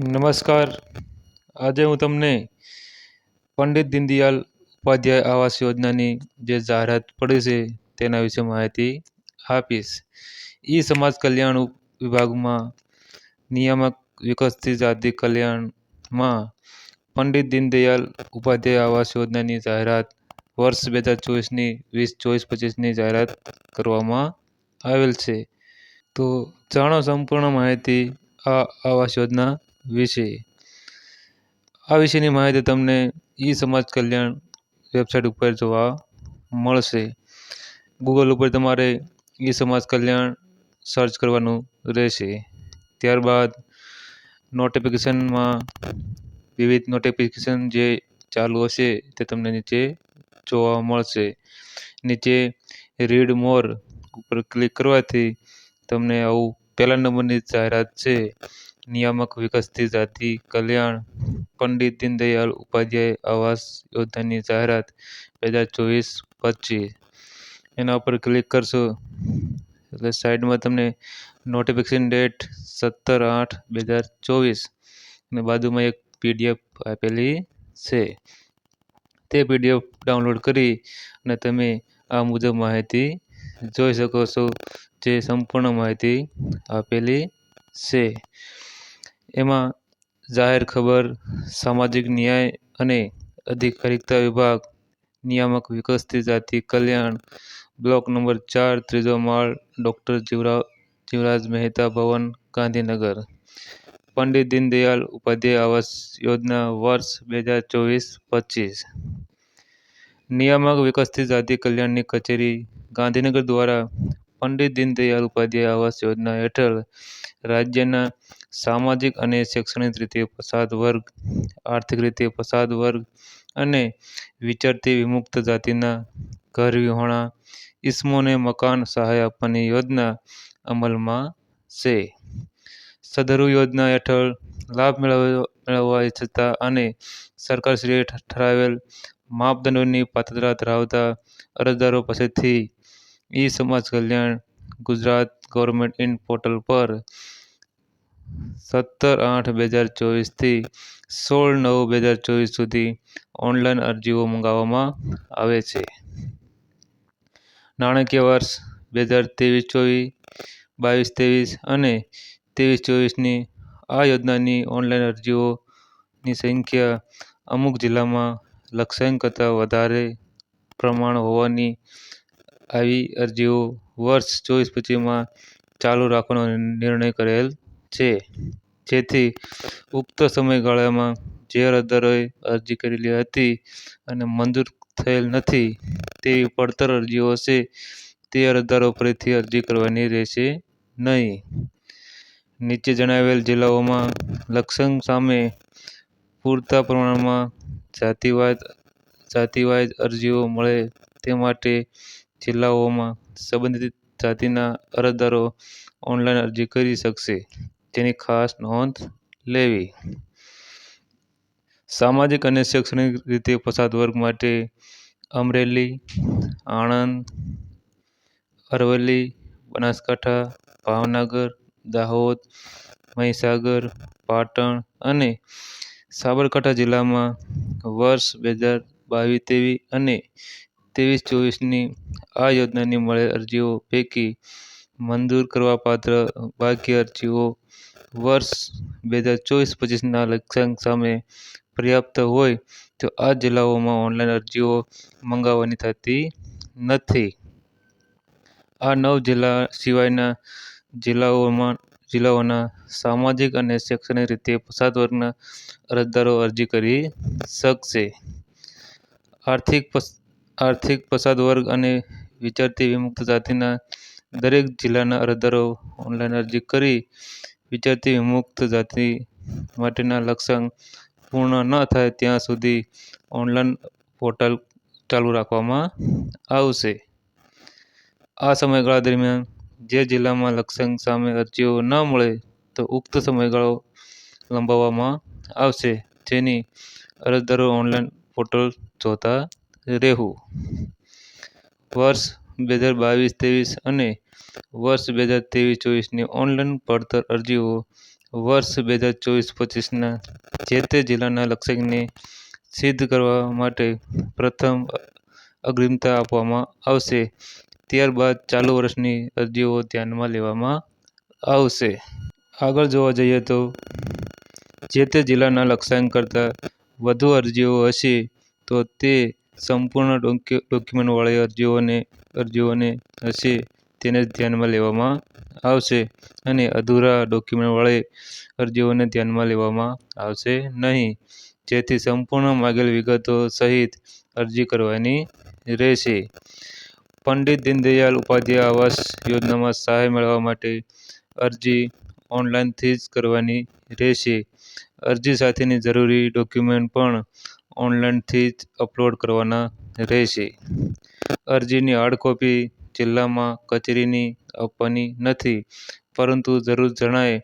નમસ્કાર. આજે હું તમને પંડિત દીનદયાલ ઉપાધ્યાય આવાસ યોજનાની જે જાહેરાત પડી છે તેના વિશે માહિતી આપીશ. ઈ સમાજ કલ્યાણ વિભાગમાં નિયામક વિકસતી જાતિ કલ્યાણમાં પંડિત દીનદયાલ ઉપાધ્યાય આવાસ યોજનાની જાહેરાત વર્ષ બે હજાર ચોવીસની વીસ, ચોવીસ પચીસની જાહેરાત કરવામાં આવેલ છે. તો જાણો સંપૂર્ણ માહિતી આ આવાસ યોજના વિશે. આ વિશેની માહિતી તમને ઈ સમાજ કલ્યાણ વેબસાઇટ ઉપર જોવા મળશે. ગૂગલ ઉપર તમારે ઈ સમાજ કલ્યાણ સર્ચ કરવાનું રહેશે. ત્યારબાદ નોટિફિકેશનમાં વિવિધ નોટિફિકેશન જે ચાલુ હશે તે તમને નીચે જોવા મળશે. નીચે રીડ મોર ઉપર ક્લિક કરવાથી તમને આવું પહેલા નંબરની જાહેરાત છે. નિયામક વિકસતી જાતિ, કલ્યાણ, પંડિત દીનદયાળ ઉપાધ્યાય આવાસ યોજનાની જાહેરાત બે હજાર ચોવીસ પચીસ. એના ઉપર ક્લિક કરશો, એટલે સાઈડમાં તમને નોટિફિકેશન ડેટ સત્તર આઠ બે હજાર ચોવીસ અને બાજુમાં એક પીડીએફ આપેલી છે. તે પીડીએફ ડાઉનલોડ કરી અને તમે આ મુજબ માહિતી જોઈ શકો છો, જે સંપૂર્ણ માહિતી આપેલી છે. એમાં જાહેર ખબર, સામાજિક ન્યાય અને અધિકારિકતા વિભાગ, નિયામક વિકસતી જાતિ કલ્યાણ, બ્લોક નંબર ચાર, ત્રીજો માળ, ડૉક્ટર જીવરાવ, જીવરાજ મહેતા ભવન, ગાંધીનગર. પંડિત દીનદયાળ ઉપાધ્યાય આવાસ યોજના વર્ષ બે હજાર ચોવીસ પચીસ. નિયામક વિકસતી જાતિ કલ્યાણની કચેરી ગાંધીનગર દ્વારા પંડિત દીનદયાળ ઉપાધ્યાય આવાસ યોજના હેઠળ રાજ્યના સામાજિક અને શૈક્ષણિક રીતે પછાત વર્ગ, આર્થિક રીતે પછાત વર્ગ અને વિચરતી વિમુક્ત જાતિના ઘરવિહોણા ઇસમોને મકાન સહાય આપવાની યોજના અમલમાં છે. સદરુ યોજના હેઠળ લાભ મેળવવા ઇચ્છતા અને સરકારશ્રીએ ઠરાવેલ માપદંડોની પાત્રતા ધરાવતા અરજદારો પાસેથી E Samaj Kalyan Gujarat government in portal પર સત્તર આઠ બે હજાર ચોવીસથી સોળ નવ બે હજાર ચોવીસ સુધી ઓનલાઈન અરજીઓ મંગાવવામાં આવે છે. નાણાકીય વર્ષ બે હજાર ત્રેવીસ ચોવીસ, બાવીસ ત્રેવીસ અને ત્રેવીસ ચોવીસની આ યોજનાની ઓનલાઈન અરજીઓની સંખ્યા અમુક જિલ્લામાં લક્ષ્યાંક કરતાં વધારે પ્રમાણ હોવાની આવી અરજીઓ વર્ષ ચોવીસ પચીસમાં ચાલુ રાખવાનો નિર્ણય કરેલ છે. જેથી ઉક્ત સમયગાળામાં જે અરજદારોએ અરજી કરેલી હતી અને મંજૂર થયેલ નથી તેવી પડતર અરજીઓ હશે, તે અરજદારો ફરીથી અરજી કરવાની રહેશે નહીં. નીચે જણાવેલ જિલ્લાઓમાં લક્ષણ સામે પૂરતા પ્રમાણમાં જાતિવાદ જાતિવાદ અરજીઓ મળે તે માટે જિલ્લાઓમાં સંબંધિત જાતિના અરજદારો ઓનલાઈન અરજી કરી શકશે. તેની ખાસ નોંધ લેવી. સામાજિક અને શૈક્ષણિક રીતે પછાત વર્ગ માટે અમરેલી, આણંદ, અરવલ્લી, બનાસકાંઠા, ભાવનગર, દાહોદ, મહીસાગર, પાટણ અને સાબરકાંઠા જિલ્લામાં વર્ષ બે હજાર બાવીસ ત્રેવીસ અને ત્રેવીસ ચોવીસની આ યોજનાની મળેલ અરજીઓ પૈકી મંજૂર કરવાપાત્ર બાકી અરજીઓ વર્ષ બે હજાર ચોવીસ પચીસના લક્ષ્યાંક સામે પર્યાપ્ત હોય તો આ જિલ્લાઓમાં ઓનલાઈન અરજીઓ મંગાવવાની થતી નથી. આ નવ જિલ્લા સિવાયના જિલ્લાઓમાં, જિલ્લાઓના સામાજિક અને શૈક્ષણિક રીતે પછાત વર્ગના અરજદારો અરજી કરી શકશે. આર્થિક આર્થિક પછાત વર્ગ અને વિચરતી વિમુક્ત જાતિના દરેક જિલ્લાના અરજદારો ઓનલાઈન અરજી કરી વિચરતી વિમુક્ત જાતિ માટેના લક્ષ્યાંક પૂર્ણ ન થાય ત્યાં સુધી ઓનલાઈન પોર્ટલ ચાલુ રાખવામાં આવશે. આ સમયગાળા દરમિયાન જે જિલ્લામાં લક્ષ્યાંક સામે અરજીઓ ન મળે તો ઉક્ત સમયગાળો લંબાવવામાં આવશે. જેની અરજદારો ઓનલાઈન પોર્ટલ જોતા રહેવું. વર્ષ બે હજાર બાવીસ, ત્રેવીસ અને વર્ષ બે હજાર ત્રેવીસ, ચોવીસની ઓનલાઈન પડતર અરજીઓ વર્ષ બે હજાર ચોવીસ, પચીસના જે તે જિલ્લાના લક્ષ્યાંકને સિદ્ધ કરવા માટે પ્રથમ અગ્રિમતા આપવામાં આવશે. ત્યારબાદ ચાલુ વર્ષની અરજીઓ ધ્યાનમાં લેવામાં આવશે. આગળ જોવા જઈએ તો જે તે જિલ્લાના લક્ષ્યાંક કરતાં વધુ અરજીઓ હશે તો તે સંપૂર્ણ ડોક્યુમેન્ટવાળી અરજીઓને અરજીઓને હશે તેને ધ્યાનમાં લેવામાં આવશે અને અધૂરા ડોક્યુમેન્ટવાળી અરજીઓને ધ્યાનમાં લેવામાં આવશે નહીં. જેથી સંપૂર્ણ માગેલ વિગતો સહિત અરજી કરવાની રહેશે. પંડિત દીનદયાળ ઉપાધ્યાય આવાસ યોજનામાં સહાય મેળવવા માટે અરજી ઓનલાઈનથી જ કરવાની રહેશે. અરજી સાથેની જરૂરી ડોક્યુમેન્ટ પણ ઓનલાઈનથી જ અપલોડ કરવાના રહેશે. અરજીની હાર્ડ કોપી જિલ્લામાં કચેરીની આપવાની નથી, પરંતુ જરૂર જણાય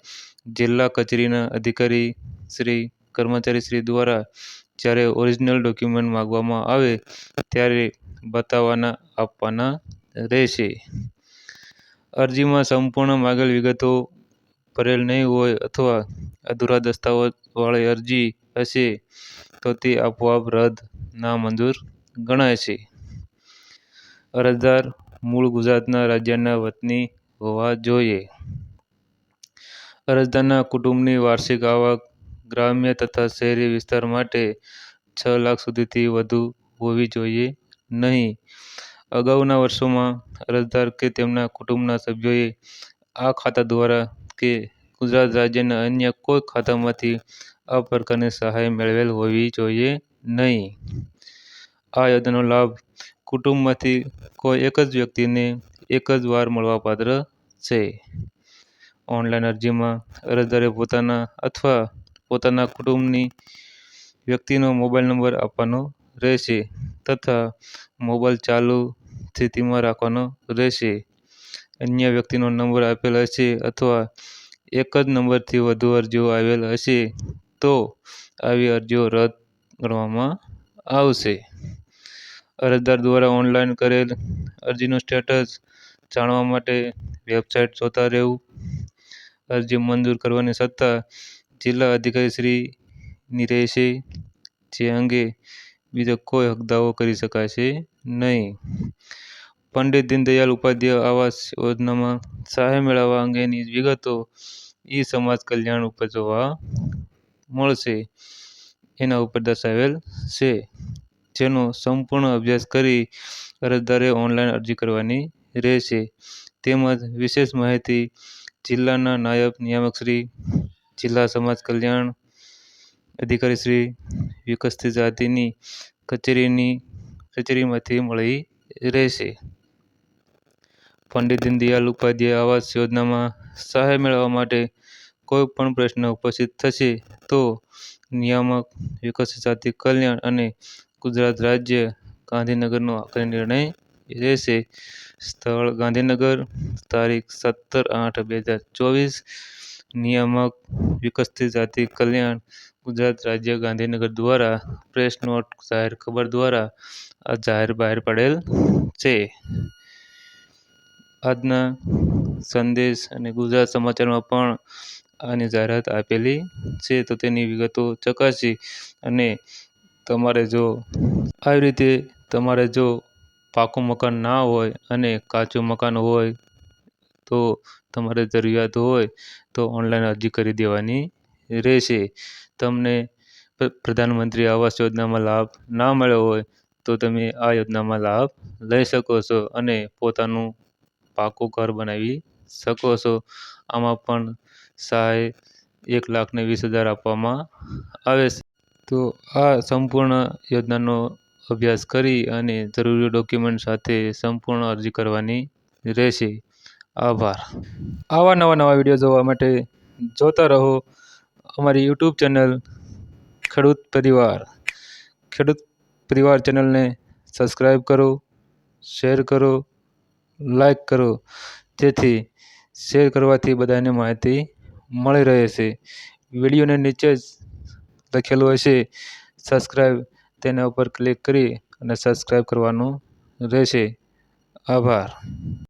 જિલ્લા કચેરીના અધિકારી શ્રી કર્મચારી શ્રી દ્વારા જ્યારે ઓરિજિનલ ડોક્યુમેન્ટ માગવામાં આવે ત્યારે બતાવવાના આપવાના રહેશે. અરજીમાં સંપૂર્ણ માગેલ વિગતો ભરેલ નહીં હોય અથવા અધૂરા દસ્તાવેજવાળી અરજી હશે. તો તે આપોઆપ રદ નામંજૂર ગણાય છે. અરજદાર મૂળ ગુજરાતના રાજ્યના વતની હોવા જોઈએ. અરજદારના કુટુંબની વાર્ષિક આવક ગ્રામ્ય તથા શહેરી વિસ્તાર માટે છ લાખ સુધીથી વધુ હોવી જોઈએ નહીં. અગાઉના વર્ષોમાં અરજદાર કે તેમના કુટુંબના સભ્યોએ આ ખાતા દ્વારા કે ગુજરાત રાજ્યના અન્ય કોઈ ખાતામાંથી આ પ્રકારની સહાય મેળવેલ હોવી જોઈએ નહીં. આ યોજનાનો લાભ કુટુંબમાંથી કોઈ એક જ વ્યક્તિને એક જ વાર મળવાપાત્ર છે. ઓનલાઈન અરજીમાં અરજદારે પોતાના અથવા પોતાના કુટુંબની વ્યક્તિનો મોબાઈલ નંબર આપવાનો રહેશે તથા મોબાઈલ ચાલુ સ્થિતિમાં રાખવાનો રહેશે. અન્ય વ્યક્તિનો નંબર આપેલ હશે અથવા એક જ નંબરથી વધુ અરજીઓ આવેલ હશે. તો આવી અરજીઓ રદ કરવામાં આવશે. અરજદાર દ્વારા ઓનલાઈન કરેલ અરજીનું સ્ટેટસ જાણવા માટે વેબસાઇટ જોતા રહેવું. અરજી મંજૂર કરવાની સત્તા જિલ્લા અધિકારીશ્રીની રહેશે, જે અંગે બીજો કોઈ હકદાવો કરી શકાશે નહીં. પંડિત દીનદયાળ ઉપાધ્યાય આવાસ યોજનામાં સહાય મેળવવા અંગેની વિગતો ઈ સમાજ કલ્યાણ ઉપર જોવા મળશે. એના ઉપર દર્શાવેલ છે. જેનો સંપૂર્ણ અભ્યાસ કરી અરજદારે ઓનલાઈન અરજી કરવાની રહેશે. તેમજ વિશેષ માહિતી જિલ્લાના નાયબ નિયામકશ્રી જિલ્લા સમાજ કલ્યાણ અધિકારીશ્રી વિકસતી જાતિની કચેરીની કચેરીમાંથી મળી રહેશે. પંડિત દીનદયાલ ઉપાધ્યાય આવાસ યોજનામાં સહાય મેળવવા માટે કોઈ પણ પ્રશ્ન ઉપસ્થિત થશે તો નિયામક વિકસિત જાતિ કલ્યાણ અને ગુજરાત રાજ્ય ગાંધીનગરનો આખરી નિર્ણય રહેશે સ્થળ ગાંધીનગર, તારીખ સત્તર આઠ બે હજાર ચોવીસ. નિયામક વિકસિત જાતિ કલ્યાણ ગુજરાત રાજ્ય ગાંધીનગર દ્વારા પ્રેસ નોટ જાહેર ખબર દ્વારા આ જાહેર બહાર પડેલ છે. આજના સંદેશ અને ગુજરાત સમાચારમાં પણ આની જાહેરાત આપેલી છે તો તેની વિગતો ચકાસી અને તમારે જો આવી રીતે તમારે જો પાકું મકાન ના હોય અને કાચું મકાન હોય તો તમારે જરૂરિયાત હોય તો ઓનલાઈન અરજી કરી દેવાની રહેશે. તમને પ્રધાનમંત્રી આવાસ યોજનામાં લાભ ના મળ્યો હોય તો તમે આ યોજનામાં લાભ લઈ શકો છો અને પોતાનું પાકું ઘર બનાવી શકો છો. આમાં પણ સહાય એક લાખને વીસ હજાર આપવામાં આવે છે. તો આ સંપૂર્ણ યોજનાનો અભ્યાસ કરી અને જરૂરી ડોક્યુમેન્ટ સાથે સંપૂર્ણ અરજી કરવાની રહેશે. આભાર. આવા નવા નવા વીડિયો જોવા માટે જોતા રહો અમારી યુટ્યુબ ચેનલ ખેડૂત પરિવાર. ખેડૂત પરિવાર ચેનલને સબસ્ક્રાઈબ કરો, શેર કરો લાઈક કરો. જેથી શેર કરવાથી બધાને માહિતી મળી રહે છે. વિડીયોને નીચે જ લખેલું હશે. સબસ્ક્રાઈબ તેના ઉપર ક્લિક કરી અને સબસ્ક્રાઈબ કરવાનું રહેશે. આભાર.